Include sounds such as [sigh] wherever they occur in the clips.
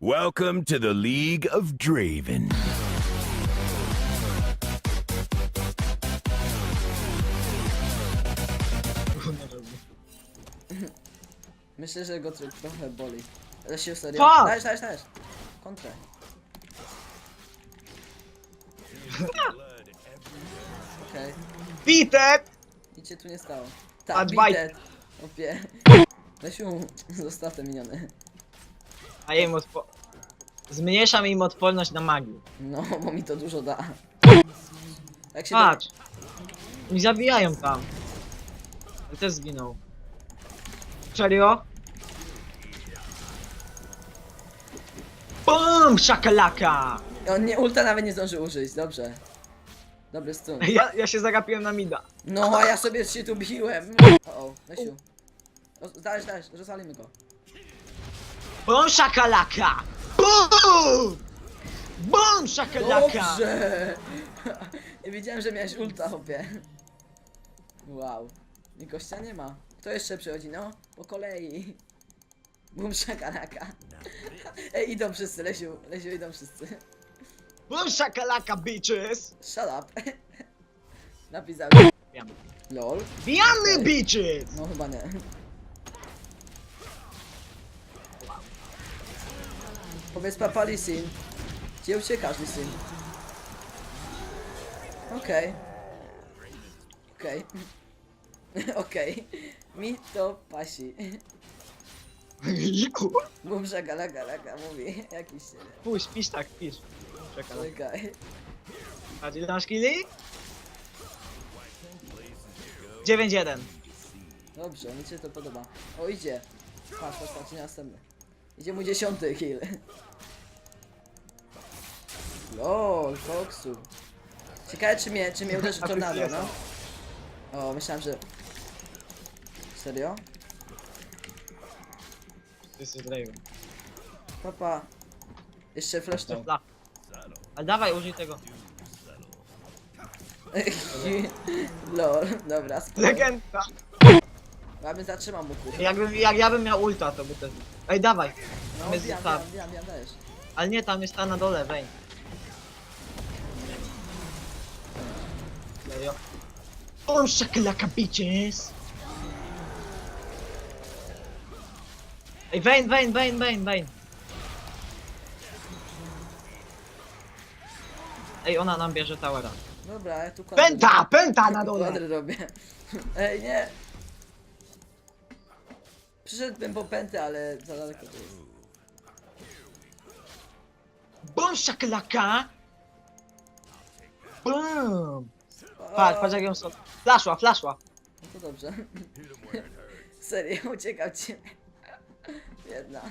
Welcome to the League of Draven. Myślę, że go tro- trochę boli. Ale się serio. Fuck! Dajesz, dajesz, dajesz. Kontrę. Okej, Bitet! nic się tu nie stało. A Tak, dwaj- bitet. Opie. Weź mu, zostaw te miniony. A ja im odpo... Zmniejszam im odporność na magię. No, bo mi to dużo da. Jak się Patrz! Oni zabijają tam. Ja też zginął. Serio? BUM! Szakalaka! Do... On nie, ulta nawet nie zdąży użyć, dobrze. Dobry stun. Ja, ja się zagapiłem na mida. No, a ja sobie się tu biłem. O, o, Lesiu. O, Dajesz, dajesz, rozwalimy go. BUM! Szakalaka! BUM! BUM! Szakalaka! Dobrze! [laughs] Nie wiedziałem, że miałeś ulta, hopie. Wow. I gościa nie ma. Kto jeszcze przychodzi? No, po kolei. Bum szakalaka. [laughs] Ej, idą wszyscy, Lesiu, Lesiu, idą wszyscy. BUM! Szakalaka, bitches! Shut up. [laughs] Napisał. Bijamy. LOL. Bijamy, bitches! No chyba nie. Powiedz papa Lisin. Gdzie uciekasz Lisin? Okej. Okej. [laughs] Okej. Mi to pasi. Jiku! Bumża gala gala gala mówi. Jakiś się. Puść, pisz tak, pisz. Czekaj. Czekaj. A ile masz killi? 9-1. Dobrze, mi się to podoba. O idzie. Patrz, patrz, patrz, następny. Idzie mu dziesiąty kill. Lol, Foxu. Ciekawe czy mnie, czy mnie uderzy ty tornado, jest. no? O, myślałem, że... Serio? Ty jesteś Draven. Papa. Jeszcze flash to. Ale dawaj, użyj tego. [laughs] Lol, dobra, spoko. Legenda! Ja bym zatrzymał mu kur. Jakbym, jak ja bym miał ulta, to by też... Ej, dawaj! No, my wiem, zostaw. wiem, wiem, wiem, dajesz. Ale nie, tam jest ta na dole, weź. Serio? On szakalaka bitches! Ej, Vayne, Vayne, Vayne, Vayne, Vayne! Ej, ona nam bierze towera. Dobra, ja tu kładę. Penta! Penta na dole! Kwadry robię. [laughs] Ej, nie! Przyszedłbym po pętę, ale za daleko to jest. Bum szakalaka! Bum! Patrz, patrz jak ją są... Flaszła, flaszła! No to dobrze. [laughs] Serio, uciekał cię. Jedna.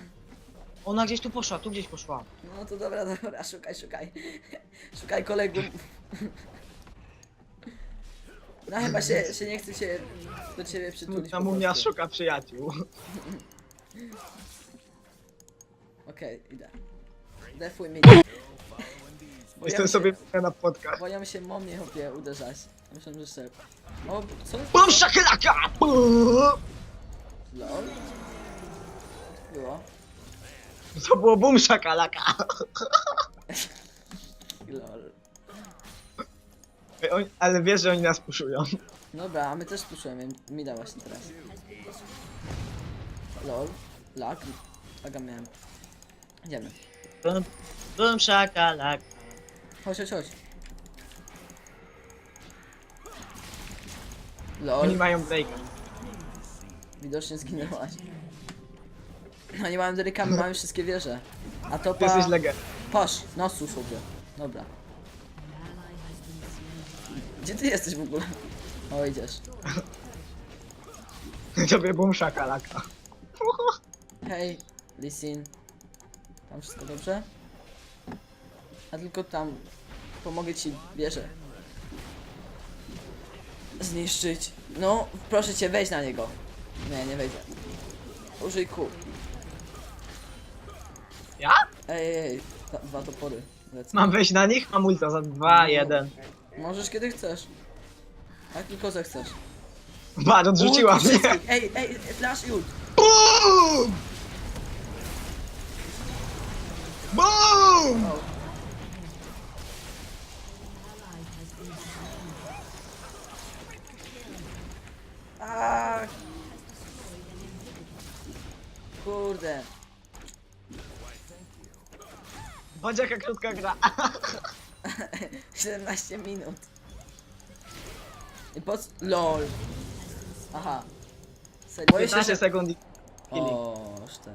Ona gdzieś tu poszła, tu gdzieś poszła. No to dobra, dobra, szukaj, szukaj. Szukaj kolegów. No chyba się, się nie chce się do ciebie przytulić. Ta po mumia prostu. szuka przyjaciół. Okej, idę. Defuj mi. Jestem sobie na podcast. Boją się momnie chłopie uderzać. Myślę, że szef. O, co? Bum szakalaka! Bum! Lol. Było. To było bum szakalaka! [laughs] Lol. Ej, oni- Ale wiesz, że oni nas puszują. Dobra, a my też puszujemy. Mi da właśnie teraz. Lol. Lag. Laga miałem. Idziemy. Bum, bum szakalaka. Chodź, chodź, chodź. Oni Lol. mają breaka. Widocznie zginęłaś. No nie mamy derykami, [laughs] mamy wszystkie wieże. A to Ty pa... jesteś legendą. Patrz, nosu sobie. Dobra. Gdzie ty jesteś w ogóle? O, idziesz. [laughs] Tobie bum szakalaka. [laughs] Hej, Lisin. Tam wszystko dobrze? A tylko tam pomogę ci wieżę. Zniszczyć. No, proszę cię, wejdź na niego. Nie, nie wejdę. Użyj kół. Ja? Ej, ej, ej. Ta, dwa topory. Lecę. Mam wejść na nich? Mam ulta za 2, 1. Możesz kiedy chcesz. Jak tylko zechcesz. Bar, odrzuciła Ult mnie. wszystkich. Ej, ej, flash i ult. BOOM! O. Bądź jaka krótka gra. [laughs] 17 minut. I po co? LOL. Aha. Serio? Boję się, 15 że... sekund i... O, szte.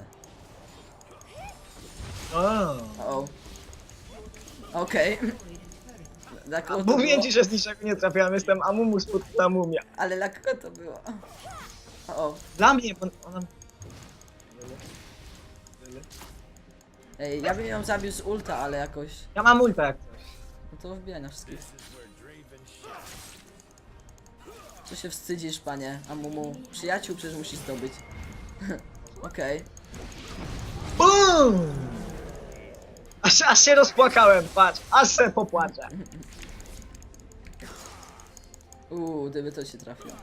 O. O. Okej. [laughs] Dla kogo to Mówię było? ci, że z niczego nie trafiałem, jestem Amumu spod na mumia. Ale dla kogo to było? O, Dla mnie, bo ona... ej, ja bym ją zabił z ulta, ale jakoś... Ja mam ulta jak coś. No to wbijaj na wszystkich. Co się wstydzisz, panie Amumu? Przyjaciół przecież musi zdobyć. [laughs] Okej. BOOM! Aż, aż się rozpłakałem, patrz, aż się popłaczę. Uuu, gdyby to się trafiło.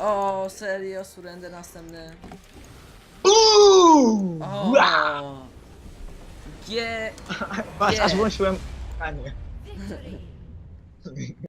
O, serio, surrender następny. BOOM! O! Ua! G. Patrz, [laughs] aż włączyłem... A nie. [laughs]